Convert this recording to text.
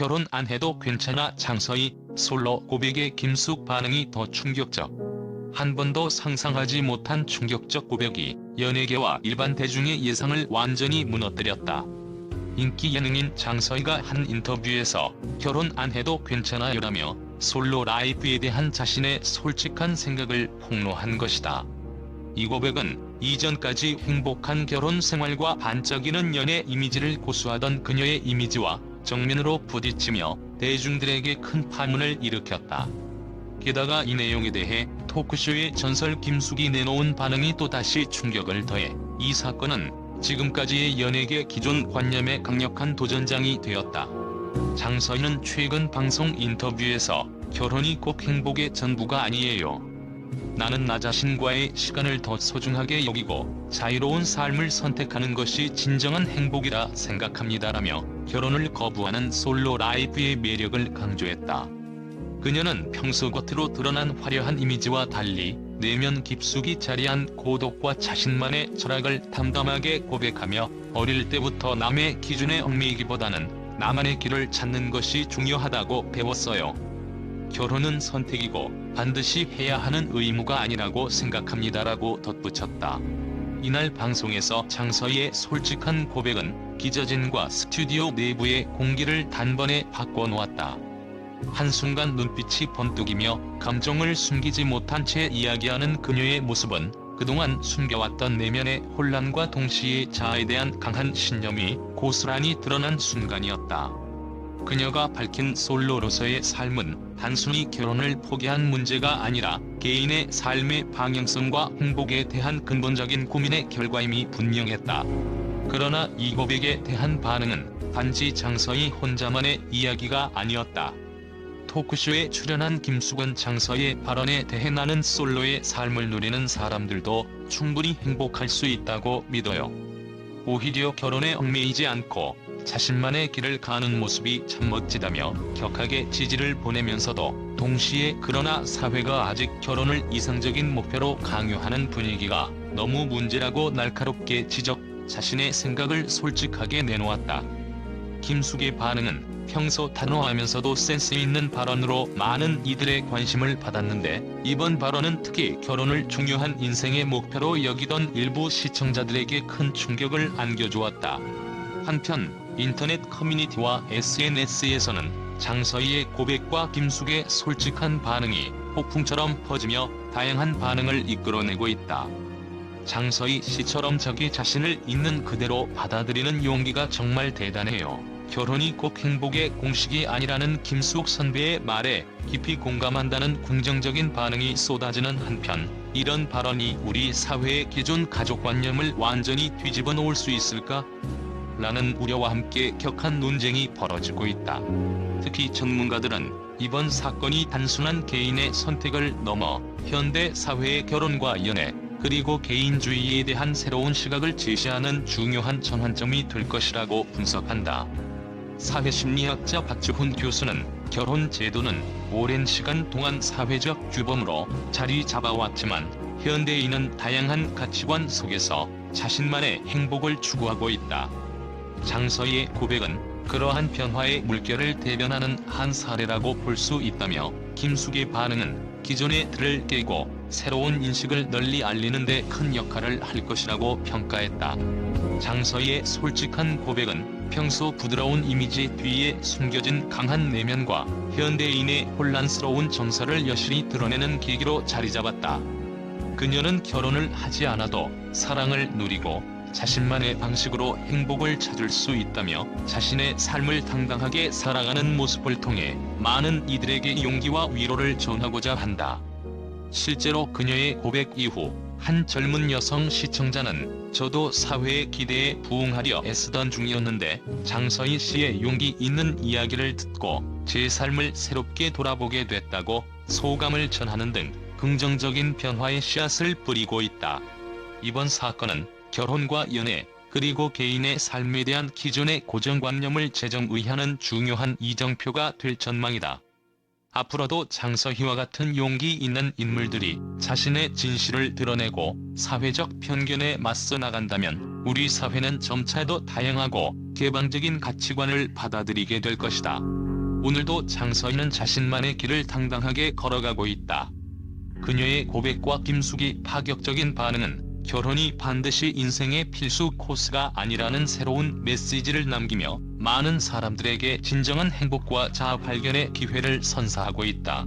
결혼 안 해도 괜찮아 장서희 솔로 고백의 김숙 반응이 더 충격적. 한 번도 상상하지 못한 충격적 고백이 연예계와 일반 대중의 예상을 완전히 무너뜨렸다. 인기 예능인 장서희가 한 인터뷰에서 결혼 안 해도 괜찮아요라며 솔로 라이프에 대한 자신의 솔직한 생각을 폭로한 것이다. 이 고백은 이전까지 행복한 결혼 생활과 반짝이는 연애 이미지를 고수하던 그녀의 이미지와 정면으로 부딪히며 대중들에게 큰 파문을 일으켰다. 게다가 이 내용에 대해 토크쇼의 전설 김숙이 내놓은 반응이 또다시 충격을 더해 이 사건은 지금까지의 연예계 기존 관념의 강력한 도전장이 되었다. 장서희는 최근 방송 인터뷰에서 결혼이 꼭 행복의 전부가 아니에요. 나는 나 자신과의 시간을 더 소중하게 여기고 자유로운 삶을 선택하는 것이 진정한 행복이라 생각합니다라며 결혼을 거부하는 솔로 라이프의 매력을 강조했다. 그녀는 평소 겉으로 드러난 화려한 이미지와 달리 내면 깊숙이 자리한 고독과 자신만의 철학을 담담하게 고백하며 어릴 때부터 남의 기준에 얽매이기보다는 나만의 길을 찾는 것이 중요하다고 배웠어요. 결혼은 선택이고 반드시 해야 하는 의무가 아니라고 생각합니다라고 덧붙였다. 이날 방송에서 장서희의 솔직한 고백은 기자진과 스튜디오 내부의 공기를 단번에 바꿔놓았다. 한순간 눈빛이 번뜩이며 감정을 숨기지 못한 채 이야기하는 그녀의 모습은 그동안 숨겨왔던 내면의 혼란과 동시에 자아에 대한 강한 신념이 고스란히 드러난 순간이었다. 그녀가 밝힌 솔로로서의 삶은 단순히 결혼을 포기한 문제가 아니라 개인의 삶의 방향성과 행복에 대한 근본적인 고민의 결과임이 분명했다. 그러나 이 고백에 대한 반응은 단지 장서희 혼자만의 이야기가 아니었다. 토크쇼에 출연한 김숙은 장서희의 발언에 대해 나는 솔로의 삶을 누리는 사람들도 충분히 행복할 수 있다고 믿어요. 오히려 결혼에 얽매이지 않고 자신만의 길을 가는 모습이 참 멋지다며 격하게 지지를 보내면서도 동시에 그러나 사회가 아직 결혼을 이상적인 목표로 강요하는 분위기가 너무 문제라고 날카롭게 지적, 자신의 생각을 솔직하게 내놓았다. 김숙의 반응은 평소 단호하면서도 센스 있는 발언으로 많은 이들의 관심을 받았는데 이번 발언은 특히 결혼을 중요한 인생의 목표로 여기던 일부 시청자들에게 큰 충격을 안겨주었다. 한편 인터넷 커뮤니티와 SNS에서는 장서희의 고백과 김숙의 솔직한 반응이 폭풍처럼 퍼지며 다양한 반응을 이끌어내고 있다. 장서희 씨처럼 자기 자신을 있는 그대로 받아들이는 용기가 정말 대단해요. 결혼이 꼭 행복의 공식이 아니라는 김숙 선배의 말에 깊이 공감한다는 긍정적인 반응이 쏟아지는 한편 이런 발언이 우리 사회의 기존 가족관념을 완전히 뒤집어 놓을 수 있을까? 라는 우려와 함께 격한 논쟁이 벌어지고 있다. 특히 전문가들은 이번 사건이 단순한 개인의 선택을 넘어 현대 사회의 결혼과 연애, 그리고 개인주의에 대한 새로운 시각을 제시하는 중요한 전환점이 될 것이라고 분석한다. 사회심리학자 박주훈 교수는 결혼 제도는 오랜 시간 동안 사회적 규범으로 자리 잡아왔지만 현대인은 다양한 가치관 속에서 자신만의 행복을 추구하고 있다. 장서희의 고백은 그러한 변화의 물결을 대변하는 한 사례라고 볼 수 있다며 김숙의 반응은 기존의 틀을 깨고 새로운 인식을 널리 알리는 데 큰 역할을 할 것이라고 평가했다. 장서희의 솔직한 고백은 평소 부드러운 이미지 뒤에 숨겨진 강한 내면과 현대인의 혼란스러운 정서를 여실히 드러내는 계기로 자리 잡았다. 그녀는 결혼을 하지 않아도 사랑을 누리고 자신만의 방식으로 행복을 찾을 수 있다며 자신의 삶을 당당하게 살아가는 모습을 통해 많은 이들에게 용기와 위로를 전하고자 한다. 실제로 그녀의 고백 이후 한 젊은 여성 시청자는 저도 사회의 기대에 부응하려 애쓰던 중이었는데 장서희 씨의 용기 있는 이야기를 듣고 제 삶을 새롭게 돌아보게 됐다고 소감을 전하는 등 긍정적인 변화의 씨앗을 뿌리고 있다. 이번 사건은 결혼과 연애, 그리고 개인의 삶에 대한 기존의 고정관념을 재정의하는 중요한 이정표가 될 전망이다. 앞으로도 장서희와 같은 용기 있는 인물들이 자신의 진실을 드러내고 사회적 편견에 맞서 나간다면 우리 사회는 점차 더 다양하고 개방적인 가치관을 받아들이게 될 것이다. 오늘도 장서희는 자신만의 길을 당당하게 걸어가고 있다. 그녀의 고백과 김숙이 파격적인 반응은 결혼이 반드시 인생의 필수 코스가 아니라는 새로운 메시지를 남기며 많은 사람들에게 진정한 행복과 자아 발견의 기회를 선사하고 있다.